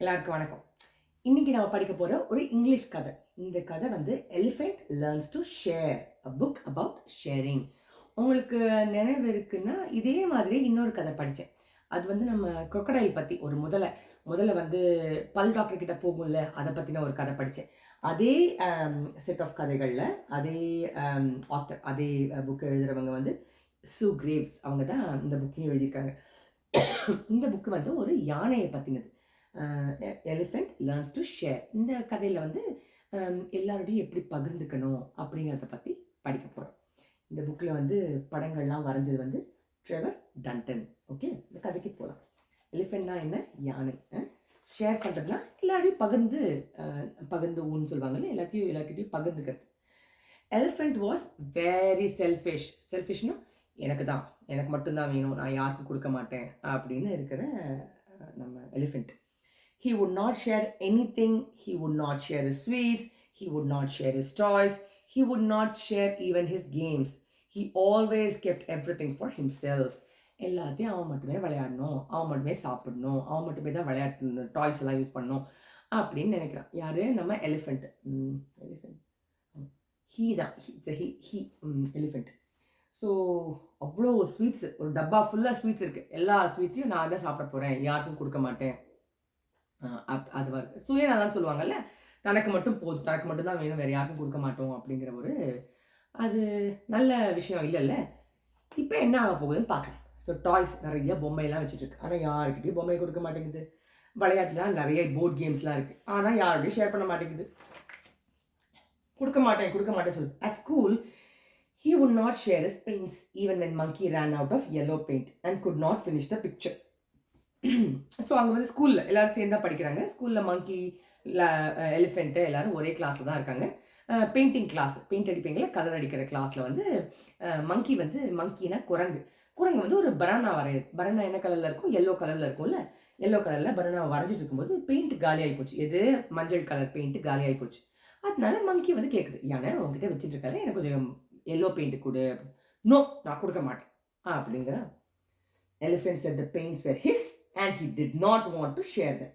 எல்லாருக்கும் வணக்கம். இன்னைக்கு நம்ம படிக்க போகிற ஒரு இங்கிலீஷ் கதை. இந்த கதை வந்து elephant learns to share a book about sharing உங்களுக்கு நினைவு இருக்குன்னா இதே மாதிரி இன்னொரு கதை படித்தேன் அது வந்து நம்ம crocodile பற்றி ஒரு முதல்ல முதல்ல வந்து பல் டாக்டர் கிட்ட போகும்ல அதை பற்றின ஒரு கதை படித்தேன் அதே செட் ஆஃப் கதைகளில் அதே ஆத்தர் அதே புக்கை எழுதுகிறவங்க வந்து சு கிரேவ்ஸ் அவங்க தான் இந்த புக்கையும் எழுதியிருக்காங்க. இந்த புக்கு வந்து ஒரு யானையை பற்றினது எலிஃபெண்ட் லேர்ன்ஸ் டு ஷேர் இந்த கதையில் வந்து எல்லாரோடையும் எப்படி பகிர்ந்துக்கணும் அப்படிங்கிறத பற்றி படிக்க போகிறோம் இந்த புக்கில் வந்து படங்கள்லாம் வரைஞ்சது வந்து ட்ரெவர் டன்டன் ஓகே இந்த கதைக்கு போகலாம் எலிஃபெண்ட்னா என்ன? யானை. ஷேர் பண்ணுறதுனா எல்லாரையும் பகிர்ந்து பகிர்ந்து ஊன்னு சொல்லுவாங்கல்ல எல்லாத்தையும் எல்லாத்தையும் பகிர்ந்துக்கிறது. எலிஃபெண்ட் வாஸ் வெரி செல்ஃபிஷ் செல்ஃபிஷ்னா எனக்கு தான். எனக்கு மட்டும்தான் வேணும். நான் யாருக்கும் கொடுக்க மாட்டேன் அப்படின்னு இருக்கிற நம்ம elephant he would not share anything. He would not share his sweets. He would not share his toys. He would not share even his games. He always kept everything for himself. எல்லாத்தையும் அவன் மட்டுமே விளையாடணும். அவன் மட்டுமே சாப்பிடணும். அவன் மட்டுமே தான் விளையாட்டு டாய்ஸ் எல்லாம் யூஸ் பண்ணணும் அப்படின்னு நினைக்கிறான். யாரு? நம்ம எலிஃபெண்ட் எலிஃபெண்ட் ஹீ தான். ஹி ஹி எலிஃபெண்ட் ஸோ அவ்வளோ ஸ்வீட்ஸ் ஒரு டப்பா ஃபுல்லாக ஸ்வீட்ஸ் இருக்குது எல்லா ஸ்வீட்ஸையும் நான் தான் சாப்பிட போகிறேன் யாருக்கும் கொடுக்க மாட்டேன். அப் அது வரு சுயநலம் சொல்லுவாங்கல்ல? தனக்கு மட்டும் போதும். தனக்கு மட்டும் தான் வேணும். வேறு யாருக்கும் கொடுக்க மாட்டோம் அப்படிங்கிற ஒரு அது நல்ல விஷயம் இல்லைல்ல? இப்போ என்ன ஆக போகுதுன்னு பார்க்கலாம். ஸோ டாய்ஸ் நிறைய பொம்மையெல்லாம் வச்சுட்டுருக்கு. ஆனால் யாருக்கிட்டையும் பொம்மை கொடுக்க மாட்டேங்குது. விளையாட்டுலாம் நிறைய போர்ட் கேம்ஸ்லாம் இருக்குது ஆனால் யாருடையும் ஷேர் பண்ண மாட்டேங்குது. கொடுக்க மாட்டேன் கொடுக்க மாட்டேன் சொல்லு. At school he would not share his paints even when monkey ran out of yellow paint and could not finish the picture so அங்கே வந்து ஸ்கூலில் எல்லோரும் சேர்ந்து தான் படிக்கிறாங்க ஸ்கூலில் மங்கி எலிஃபெண்ட்டு எல்லாரும் ஒரே கிளாஸில் தான் இருக்காங்க. பெயிண்டிங் கிளாஸ் பெயிண்ட் அடிப்பீங்களா கலர் அடிக்கிற கிளாஸில் வந்து மங்கி வந்து மங்கினா குரங்கு. குரங்கு வந்து ஒரு பனானா வரைய பனானா என்ன கலரில் இருக்கும்? எல்லோ கலரில் இருக்கும்ல. எல்லோ கலரில் பனானா வரைஞ்சிட்டு இருக்கும்போது பெயிண்ட் காலியாகி போச்சு. எது? மஞ்சள் கலர் பெயிண்ட் காலியாகி போச்சு. அதனால மங்கி வந்து கேட்குது யானை உங்ககிட்ட வச்சுட்டு இருக்காரு எனக்கு கொஞ்சம் எல்லோ பெயிண்ட் கொடு. நோ நான் கொடுக்க மாட்டேன். அப்படிங்கிற elephants said the paints were his and he did not want to share them.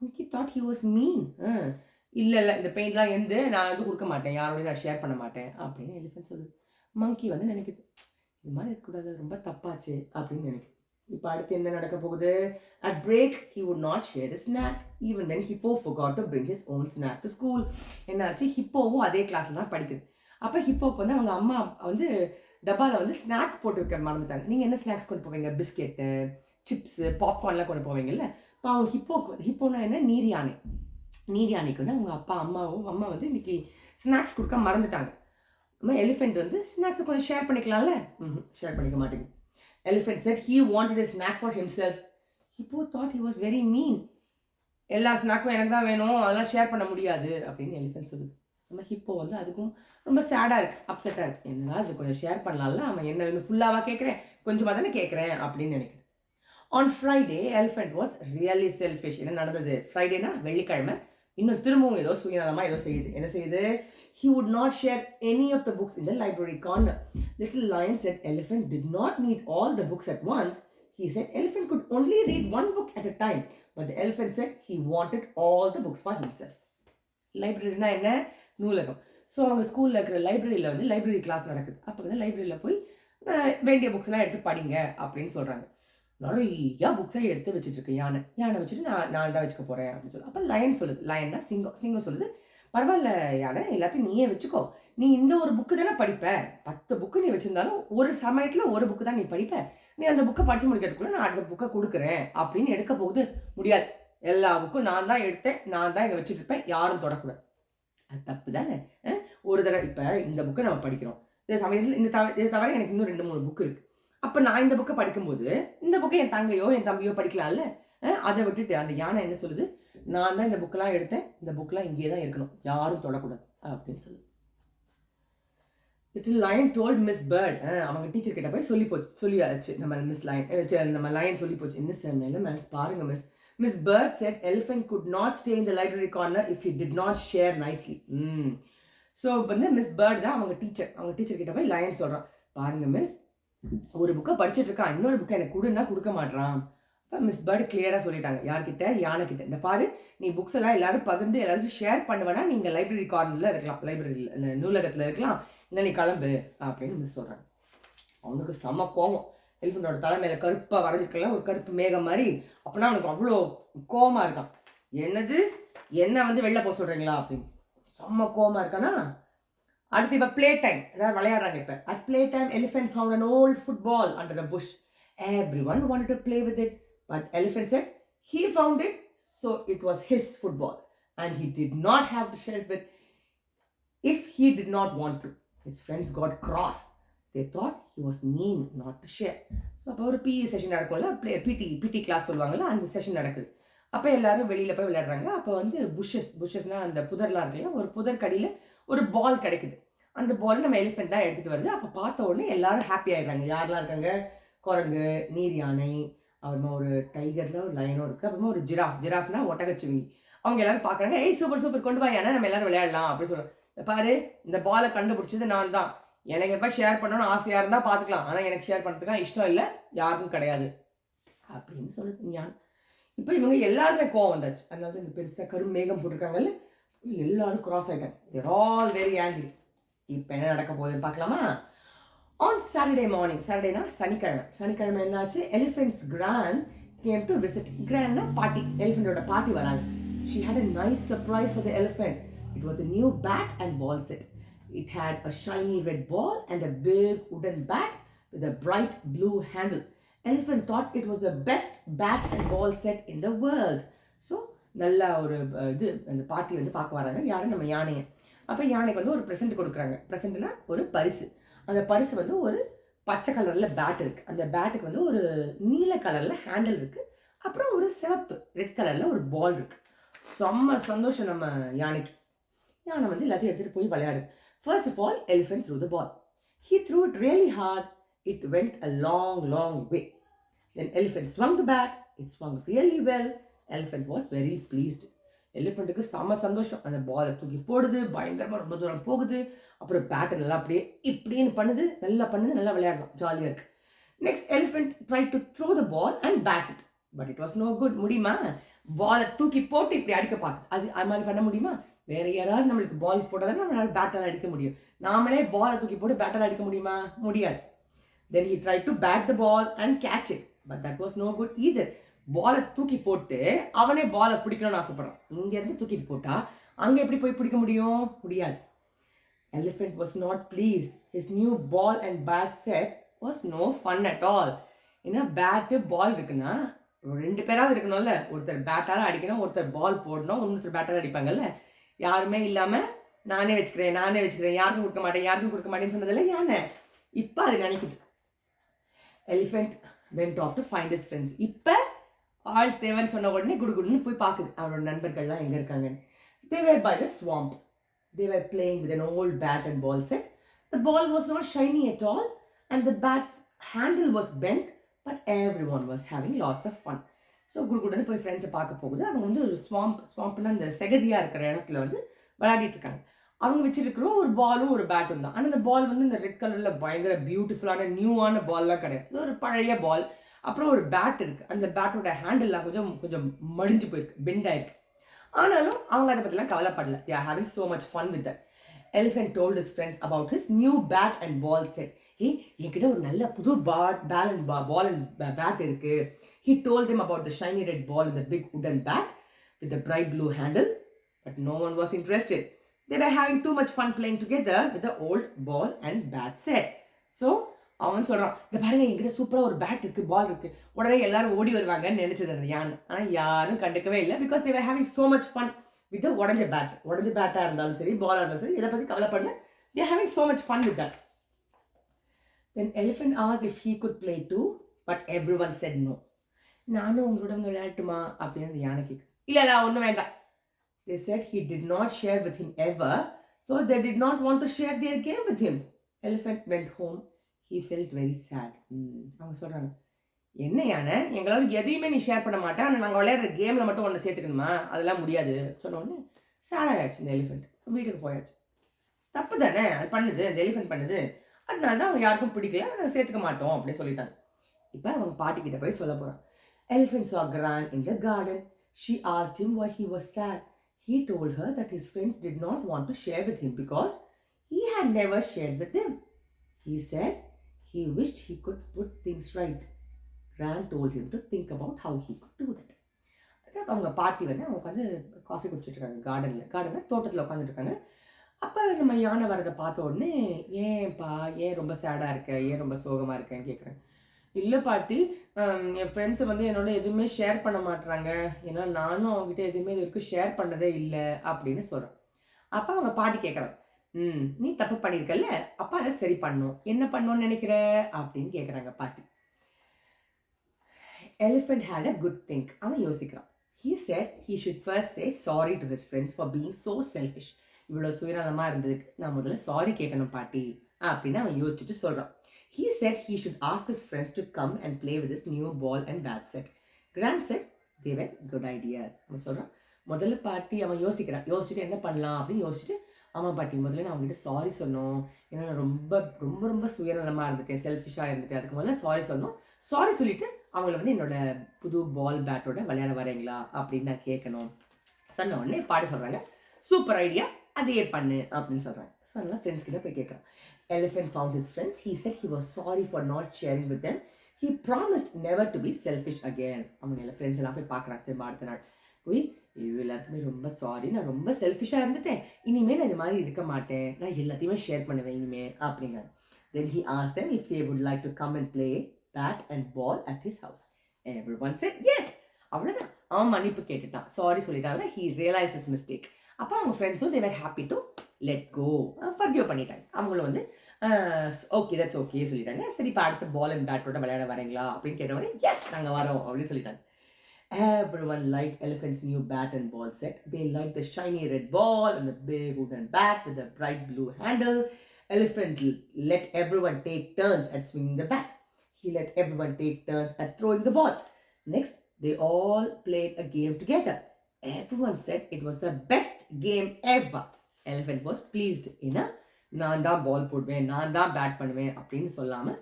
Monkey thought he was mean. ஆஹ் இல்ல இல்ல இந்த பெயிண்ட்லாம் எந்த நான் வந்து கொடுக்க மாட்டேன். யாரோடையும் நான் ஷேர் பண்ண மாட்டேன். அப்படின்னு எலிஃபென்ட் சொல்லுது. மங்கி வந்து நினைக்குது இது மாதிரி இருக்கக்கூடாது ரொம்ப தப்பாச்சு. அப்படின்னு நினைக்குது. இப்போ அடுத்து என்ன நடக்க போகுது? At break he would not share his snack even when hippo forgot to bring his own snack to school. என்னாச்சு? ஹிப்போவும் அதே கிளாஸ்ல தான் படிக்குது. அப்போ ஹிப்போக்கு வந்து அவங்க அம்மா வந்து டப்பாவில் வந்து ஸ்நாக் போட்டு வைக்க மறந்துட்டாங்க. நீங்கள் என்ன ஸ்நாக்ஸ் கொண்டு போவீங்க? பிஸ்கெட்டு சிப்ஸு பாப்கார்ன்லாம் கொண்டு போவீங்கல்ல? இப்போ அவங்க ஹிப்போக்கு ஹிப்போனா என்ன? நீர் யானை நீர் யானைக்கு வந்து அவங்க அப்பா அம்மாவும் அம்மா வந்து இன்னைக்கு ஸ்நாக்ஸ் கொடுக்க மறந்துட்டாங்க. அம்மா எலிஃபெண்ட் வந்து ஸ்நாக்ஸை கொஞ்சம் ஷேர் பண்ணிக்கலாம்ல? ம் ஷேர் பண்ணிக்க மாட்டேங்குது. Elephant said he wanted a snack for himself hippo thought he was very mean எல்லா ஸ்நாக்கும் எனக்கு தான் வேணும். அதெல்லாம் ஷேர் பண்ண முடியாது அப்படின்னு எலிஃபெண்ட் சொல்லுது. நம்ம ஹிப்போ வந்து அதுக்கும் ரொம்ப சேடாக இருக்குது அப்செட்டாக இருக்குது என்ன இது கொஞ்சம் ஷேர் பண்ணலாம்ல? அவன் என்ன வேணும் ஃபுல்லாவாக கேட்குறேன் கொஞ்சமாக தானே கேட்குறேன் அப்படின்னு நினைக்கிறேன் on Friday elephant was really selfish என்ன நடந்தது ஃப்ரைடேனா வெள்ளிக்கிழமை இன்னும் திரும்பவும் ஏதோ சுயநலமாக ஏதோ செய்யுது என்ன செய்யுது he would not share any of the books in the library corner little lions said elephant did not need all the books at once He said elephant could only read one book at a time but the said said he all the books for for himself. லைப்ரரினா என்ன நூலகம் so அவங்க ஸ்கூலில் இருக்கிற லைப்ரரியில் வந்து library class நடக்குது அப்போ வந்து லைப்ரரியில் போய் வேண்டிய புக்ஸ்லாம் எடுத்து படிங்க அப்படின்னு சொல்கிறாங்க நிறையா புக்ஸை எடுத்து வச்சுட்டு இருக்கு யானை யானை வச்சுட்டு நான் நான் தான் வச்சுக்க போகிறேன் அப்படின்னு சொல்லி. அப்போ லயன் சொல்லுது. லயன்னா சிங்கம். சிங்கம் சொல்லுது. பரவாயில்ல யானை எல்லாத்தையும் நீயே வச்சுக்கோ. நீ இந்த ஒரு புக்கு தானே படிப்ப. பத்து புக்கு நீ வச்சுருந்தாலும் ஒரு சமயத்தில் ஒரு புக்கு தான் நீ படிப்ப. நீ அந்த புக்கை படித்து முடிக்கிறதுக்குள்ள நான் அடுத்த புக்கை கொடுக்குறேன் அப்படின்னு எடுக்க போகுது. முடியாது. எல்லா புக்கும் நான் தான் எடுத்தேன். நான் தான் இங்கே வச்சுட்டு இருப்பேன் யாரும் தொடக்கூடாது. அது தப்பு தானே? ஒரு தடவை இப்போ இந்த புக்கை நம்ம படிக்கிறோம். இந்த சமயத்தில் இந்த தவிர இதை தவிர எனக்கு இன்னும் ரெண்டு மூணு புக்கு இருக்குது அப்போ நான் இந்த புக்கை படிக்கும்போது இந்த புக்கை என் தங்கையோ என் தம்பியோ படிக்கலாம்ல? அதை விட்டுட்டு அந்த யானை என்ன சொல்லுது? நான் தான் இந்த புக்கெல்லாம் எடுத்தேன். இந்த புக்கெல்லாம் இங்கேயே தான் இருக்கணும். யாரும் தொடக்கூடாது. அப்படின்னு சொல்லுது. Little lion told miss bird அவங்க டீச்சர் கிட்ட போய் சொல்லி போச்சு சொல்லியாச்சு. நம்ம மிஸ் லயன் நம்ம லயன் சொல்லி போச்சு. என்ன சார் மேலே மேலே பாருங்க miss miss bird said elephant good not stay in the library corner if you did not share nicely hmm. So வந்து மிஸ் பேர்ட் தான் அவங்க டீச்சர் அவங்க டீச்சர் கிட்ட போய் லயன் சொல்கிறான் பாருங்க மிஸ் ஒரு புக்கை படிச்சுட்டு இருக்கான். இன்னொரு புக்கை எனக்கு கொடுன்னா கொடுக்க மாட்றான். இப்போ மிஸ் பேர்டு கிளியராக சொல்லிட்டாங்க. யார்கிட்ட? யானைக்கிட்ட இந்த பாரு நீ புக்ஸ் எல்லாம் எல்லாரும் பகிர்ந்து எல்லாருக்கும் ஷேர் பண்ணுவேன்னா நீங்கள் லைப்ரரி கார்னரில் இருக்கலாம். லைப்ரரியில் நூலகத்தில் இருக்கலாம். இல்லை நீ கிளம்பு அப்படின்னு மிஸ் சொல்கிறாங்க அவனுக்கு செம்ம கோவம். எலிஃபண்டோட தலைமையில கருப்பாக வரைஞ்சிருக்கலாம் ஒரு கருப்பு மேகம் மாதிரி. அப்படின்னா அவனுக்கு அவ்வளோ கோவமாக இருக்கான். என்னது? என்ன வந்து வெளில போக சொல்கிறீங்களா அப்படின்னு. செம்ம கோவமாக இருக்கானா? அடுத்து இப்போ ப்ளே டைம் அதாவது விளையாடுறாங்க இப்போ. At play time elephant found an old football under the bush everyone want to play with it but elephant said he found it so it was his football and he did not have to share with if he did not want to his friends got cross they thought he was mean not to share so அப்போ ஒரு PE session நடக்கும்ல play பிடி PT class சொல்லுவாங்கல்ல அந்த session நடக்குது. அப்போ எல்லாரும் வெளியில் போய் விளையாடுறாங்க. அப்போ வந்து புஷ்ஷஸ் புஷ்ஷஸ்னால் அந்த புதர்லாம் இருக்குல்ல ஒரு புதர் கடியில் ஒரு பால் கிடைக்குது. அந்த பால் நம்ம எலிஃபெண்ட் தான் எடுத்துகிட்டு வருது. அப்போ பார்த்த உடனே எல்லாரும் ஹாப்பி ஆகிடுறாங்க யாரெல்லாம் இருக்காங்க? குரங்கு நீர் யானை அப்புறமா ஒரு டைகரில் ஒரு லைனும் இருக்குது அப்புறமா ஒரு ஜிராஃப் ஜிராஃப்னா ஒட்டகச்சிவிங்கி. அவங்க எல்லாரும் பார்க்குறாங்க ஏய் சூப்பர் சூப்பர் கொண்டு வா ஏன்னா நம்ம எல்லாரும் விளையாடலாம். அப்படின்னு சொல்லுவாங்க பாரு இந்த பாலை கண்டுபிடிச்சது நான் தான். எனக்கு எப்போ ஷேர் பண்ணணும்னு ஆசையாக இருந்தால் பார்த்துக்கலாம். ஆனால் எனக்கு ஷேர் பண்ணுறதுக்கு இஷ்டம் இல்லை. யாருக்கும் கிடையாது. அப்படின்னு சொல்லுது ஞான் இப்போ இவங்க எல்லாருமே கோவம் வந்தாச்சு. அதனால இந்த பெருசாக கரும் மேகம் போட்டிருக்காங்கல்ல எல்லாரும் கிராஸ் ஆகிட்டேன் தேர் ஆல் வெரி ஆங்கிரி இப்போ என்ன நடக்க போகுதுன்னு பார்க்கலாமா? ஆன் சாட்டர்டே மார்னிங் சாட்டர்டேனா சனிக்கிழமை. சனிக்கிழமை என்னாச்சு? Elephant's grand came to visit கிராண்ட்னா பாட்டி. எலிஃபெண்டோட பாட்டி வராங்க. She had a nice surprise for the elephant it was a new bat and ball set it had a shiny red ball and a big wooden bat with a bright blue handle Elephant thought it was the best bat and ball set in the world so நல்ல ஒரு இது அந்த பாட்டி வந்து பார்க்க வராங்க. யாரும் நம்ம யானையை. அப்போ யானைக்கு வந்து ஒரு ப்ரெசென்ட் கொடுக்குறாங்க. ப்ரெசென்ட்னா ஒரு பரிசு. அந்த பரிசு வந்து ஒரு பச்சை கலரில் பேட் இருக்குது அந்த பேட்டுக்கு வந்து ஒரு நீல கலரில் ஹேண்டில் இருக்குது அப்புறம் ஒரு சிவப்பு ரெட் கலரில் ஒரு பால் இருக்குது செம்ம சந்தோஷம் நம்ம யானைக்கு. யானை வந்து எல்லாத்தையும் எடுத்துகிட்டு போய் விளையாடு. First of all elephant threw the ball he threw it really hard it went a long long way then elephant swung the bat it swung really well elephant was very pleased எலிஃபெண்ட்டுக்கு செம சந்தோஷம். அந்த பாலை தூக்கி போடுது பயங்கரமாக ரொம்ப தூரம் போகுது. அப்புறம் பேட்டை நல்லா அப்படியே இப்படின்னு பண்ணுது நல்லா பண்ணுது நல்லா விளையாடலாம். ஜாலியாக இருக்குது next elephant try to throw the ball and bat it but it was no good முடியுமா? பாலை தூக்கி போட்டு இப்படி அடிக்க பார்க்குது. அது அது மாதிரி பண்ண முடியுமா? வேறு யாராவது நம்மளுக்கு பால் போட்டால் நம்மளால் பேட்டால் அடிக்க முடியும். நாமளே பாலை தூக்கி போட்டு பேட்டால் அடிக்க முடியுமா? முடியாது. Then he try to bat the ball and catch it but that was no good either பாலை தூக்கி போட்டு அவனே பாலை பிடிக்கணும்னு ஆசைப்படுறான். இங்கேருந்து தூக்கிட்டு போட்டால் அங்கே எப்படி போய் பிடிக்க முடியும்? முடியாது. Elephant was not please his new ball and bat said was no fun at all ஏன்னா பேட்டு பால் இருக்குன்னா ரெண்டு பேராவது இருக்கணும்ல. ஒருத்தர் பேட்டால் அடிக்கணும் ஒருத்தர் பால் போடணும் இன்னொருத்தர் பேட்டால் அடிப்பாங்கல்ல. யாருமே இல்லாமல் நானே வச்சுக்கிறேன் நானே வச்சுக்கிறேன் யாருக்கும் கொடுக்க மாட்டேன் யாருக்கும் கொடுக்க மாட்டேன்னு சொன்னதில்ல யானை. இப்போ அது நினைக்குது. Elephant went off to find his friends இப்போ ஆள் தேவைன்னு சொன்ன உடனே குடுகுடுன்னு போய் பார்க்குது. அவனோட நண்பர்கள்லாம் எங்கே இருக்காங்கன்னு. They were by the swamp they were playing with an old bat and ball set the ball was not not at all and the bat's handle was bent but everyone was having lots of fun so குடுகுடுன்னு போய் ஃப்ரெண்ட்ஸை பார்க்க போகுது. அவங்க வந்து ஒரு swamp ஸ்வாம்ப்னா அந்த செகதியாக இருக்கிற இடத்துல வந்து விளையாடிட்டு இருக்காங்க. அவங்க வச்சிருக்கிற ஒரு பாலும் ஒரு பேட்டும் தான். ஆனால் அந்த பால் வந்து இந்த ரெட் கலரில் பயங்கர பியூட்டிஃபுல்லான நியூவான பால்லாம் கிடையாது. ஒரு பழைய பால் அப்புறம் ஒரு பேட் இருக்குது அந்த பேட்டோட ஹேண்டில்லாம் கொஞ்சம் கொஞ்சம் மடிஞ்சு போயிருக்கு பெண்டாயிருக்கு ஆனாலும் அவங்க அதை பற்றிலாம் கவலைப்படல yeah having so much fun with elephant told his friends about his new bat and ball set ஏ என்கிட்ட ஒரு நல்ல புது பாட் பேல் அண்ட் பால் அண்ட் பேட் இருக்குது he told them about the shiny red ball இந்த big wooden bat with the bright blue handle but no one was interested They were having too much fun playing together with the old ball and bat. அவன் சொல்கிறான் இந்த பாருங்க என்கிட்ட சூப்பராக ஒரு bad இருக்குது பால் இருக்குது உடனே எல்லாரும் ஓடி வருவாங்கன்னு நினச்சது அந்த யானை. ஆனால் யாரும் கண்டுக்கவே இல்லை. Because they were having so much fun with உடஞ்ச பேட் உடஞ்ச பேட்டாக இருந்தாலும் சரி பாலாக இருந்தாலும் சரி இதை பற்றி கவலைப்படல. They having so much fun with that then elephant as if he could play too but everyone said no நானும் உங்களோட வந்து விளையாட்டுமா? அப்படின்னு அந்த யானை கேட்கு இல்லை இல்லை ஒன்றும் வேண்டாம். They said he did not share with him ever so they did not want to share their game with him elephant went home he felt very sad அவங்க சொல்கிறாங்க என்ன யானை? எங்களால் எதையுமே நீ ஷேர் பண்ண மாட்டேன் ஆனால் நாங்கள் விளையாடுற கேமில் மட்டும் ஒன்று சேர்த்துக்கணுமா? அதெல்லாம் முடியாது. சொன்ன உடனே சேட் ஆயாச்சு இந்த எலிஃபெண்ட் வீட்டுக்கு போயாச்சு. தப்பு தானே? அது பண்ணுது. அந்த எலிஃபெண்ட் பண்ணுது. அதனால தான் அவங்க யாருக்கும் பிடிக்கல. நாங்கள் சேர்த்துக்க மாட்டோம். அப்படின்னு சொல்லிட்டாங்க. இப்போ அவங்க பாட்டிக்கிட்ட போய் சொல்ல போகிறான் Elephant saw Gran garden the garden. She asked him why he was sad. He told her that his friends did not want to share with him because he had never shared with them. He said he wished he could put things right. Gran told him to think about how he could do that. அதான் அவங்க பாட்டி வந்து அவங்க உட்காந்து coffee குடிச்சிட்ருக்காங்க கார்டனில் கார்டனில் தோட்டத்தில் உட்காந்துட்ருக்காங்க அப்போ நம்ம யானை வரதை பார்த்த உடனே ஏன்பா ஏன் ரொம்ப சேடாக இருக்க? ஏன் ரொம்ப சோகமாக இருக்கேன்னு கேட்குறேன் இல்லை பாட்டி என் ஃப்ரெண்ட்ஸு வந்து என்னோட எதுவுமே ஷேர் பண்ண மாட்டுறாங்க ஏன்னா நானும் அவங்ககிட்ட எதுவுமே இது வரைக்கும் ஷேர் பண்ணதே இல்லை அப்படின்னு சொல்கிறேன் அப்போ அவங்க பாட்டி கேட்குறாங்க நீ தப்பு பண்ணியிருக்கல்ல அப்போ அதை சரி பண்ணும். என்ன பண்ணணும்னு நினைக்கிற? அப்படின்னு கேட்குறாங்க பாட்டி. Elephant had a good think அவன் யோசிக்கிறான். He said he should first say sorry to his friends for being so selfish இவ்வளோ சுயநலமாக இருந்ததுக்கு நான் முதல்ல சாரி கேட்கணும் பாட்டி அப்படின்னு அவன் யோசிச்சுட்டு சொல்கிறான் he said he should ask his friends to come and play with his new ball and bat said grand said they're good ideas அவன் சொல்கிறான் முதல்ல பாட்டி அவன் யோசிக்கிறான். யோசிச்சுட்டு என்ன பண்ணலாம் அப்படின்னு யோசிச்சுட்டு ஆமாம் பாட்டி முதல்ல நான் அவங்ககிட்ட சாரி சொன்னோம் ஏன்னா நான் ரொம்ப ரொம்ப ரொம்ப சுயநலமாக இருந்துட்டேன் செல்ஃபிஷாக இருந்துட்டேன். அதுக்கு முதல்ல சாரி சொன்னோம் சாரி சொல்லிட்டு அவங்கள வந்து என்னோட புது பால் பேட்டோட விளையாட வரீங்களா? அப்படின்னு நான் கேட்கணும். சொன்ன உடனே பாட சொல்கிறாங்க சூப்பர் ஐடியா அதையே பண்ணு அப்படின்னு சொல்கிறாங்க ஸோ அதனால் ஃப்ரெண்ட்ஸ் கிட்ட போய் கேட்குறான் elephant found his friends he said he was sorry for not sharing with then he promised never to be selfish again அவங்க எல்லாம் ஃப்ரெண்ட்ஸ் எல்லாம் போய் பார்க்குறாங்க திரும்ப அடுத்த நாள். போய் ஐயோ எல்லாருக்குமே ரொம்ப சாரி நான் ரொம்ப செல்ஃபிஷாக இருந்துட்டேன். இனிமேல் நான் இந்த மாதிரி இருக்க மாட்டேன். நான் எல்லாத்தையுமே ஷேர் பண்ணுவேன் இனிமேல் அப்படிங்கிறாங்க then he as then if they would like to come and play bat and ball at his house every one said yes அவ்வளோதான் அவன் மன்னிப்பு கேட்டுட்டான். சாரி சொல்லிட்டாங்க ஹீ ரியலைஸ் இஸ் மிஸ்டேக் அப்போ அவங்க ஃப்ரெண்ட்ஸும் they were happy to let go forgive பண்ணிட்டாங்க. அவங்களும் வந்து ஓகே தட்ஸ் ஓகே சொல்லிட்டாங்க. சரி இப்போ அடுத்த பால் அண்ட் பேட்டோட விளையாட வரீங்களா? அப்படின்னு கேட்டவொடனே எஸ் நாங்கள் வரோம். அப்படின்னு சொல்லிட்டாங்க. Everyone liked Elephant's new bat and ball set. They liked the shiny red ball and the big wooden bat with the bright blue handle. Elephant l- let everyone take turns at swinging the bat. He let everyone take turns at throwing the ball. Next, they all played a game together. Everyone said it was the best game ever. Elephant was pleased in a நான் தான் பால் போடுவேன் நான் தான் bad பண்ணுவேன் அப்படின்னு சொல்லாமல்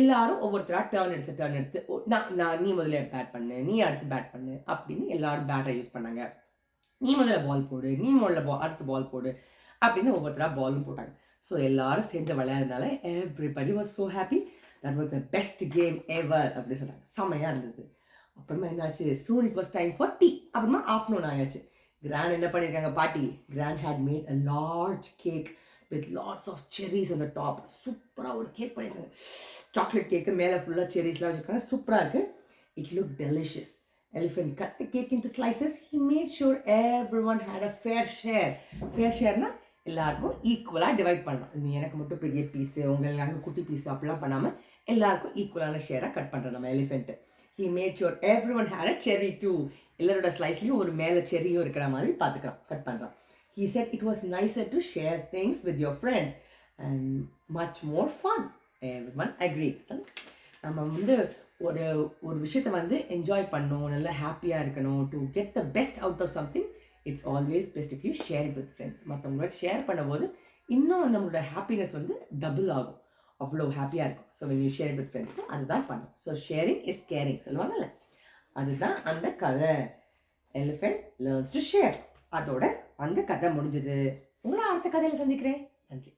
எல்லாரும் ஒவ்வொருத்தராக டேர்ன் எடுத்து டேர்ன் எடுத்து நான் நான் நீ முதல்ல பேட் பண்ணு நீ அடுத்து பேட் பண்ணு அப்படின்னு எல்லாரும் பேட்டை யூஸ் பண்ணாங்க. நீ முதல்ல பால் போடு நீ முதல்ல பா அடுத்து பால் போடு அப்படின்னு ஒவ்வொருத்தராக பாலும் போட்டாங்க. ஸோ எல்லாரும் சேர்ந்து விளையாடுறதுனால everybody was so happy that was the best game ever அப்படின்னு சொன்னாங்க செமையாக இருந்தது. அப்புறமா என்னாச்சு? Soon it was time for tea அப்புறமா ஆஃப்டர்நூன் ஆயாச்சு. கிராண்ட் என்ன பண்ணியிருக்காங்க பாட்டி? Grand had made a large cake with lots of cherries அந்த டாப் சூப்பராக ஒரு கேக் பண்ணியிருக்காங்க. சாக்லேட் கேக்கு மேலே ஃபுல்லாக செரிஸ்லாம் வச்சுருக்காங்க. சூப்பராக இருக்குது it look delicious elephant cut the cake into slices he made sure everyone had a fair share fair ஷேர்னா எல்லாருக்கும் ஈக்குவலாக டிவைட் பண்ணலாம். நீ எனக்கு மட்டும் பெரிய பீஸு உங்கள் எல்லாருக்கும் குட்டி பீஸு அப்படிலாம் பண்ணாமல் எல்லாருக்கும் ஈக்குவலான ஷேராக கட் பண்ணுறோம் நம்ம elephant he made sure everyone had a cherry too எல்லாரோட ஸ்லைஸ்லேயும் ஒரு மேலே செரியும் இருக்கிற மாதிரி பார்த்துக்கலாம். கட் பண்ணுறான் He said it was nicer to share things with your friends and much more fun. Everyone agreed. நம்ம வந்து ஒரு ஒரு விஷயத்தை வந்து என்ஜாய் பண்ணணும் நல்லா ஹாப்பியாக இருக்கணும் to get the best out of something it's always best if you share with friends மற்றவங்களோட ஷேர் பண்ணும்போது இன்னும் நம்மளோட ஹாப்பினஸ் வந்து டபுள் ஆகும். அவ்வளோ ஹாப்பியாக இருக்கும். So when you share with friends அதுதான் பண்ணும். ஸோ ஷேரிங் இஸ் கேரிங் சொல்லுவாங்கல்ல? அதுதான் அந்த கதை. எலிஃபென்ட் லேர்ன்ஸ் டு ஷேர் அதோட அந்த கதை முடிஞ்சது. உங்களை அடுத்த கதையில் சந்திக்கிறேன். நன்றி.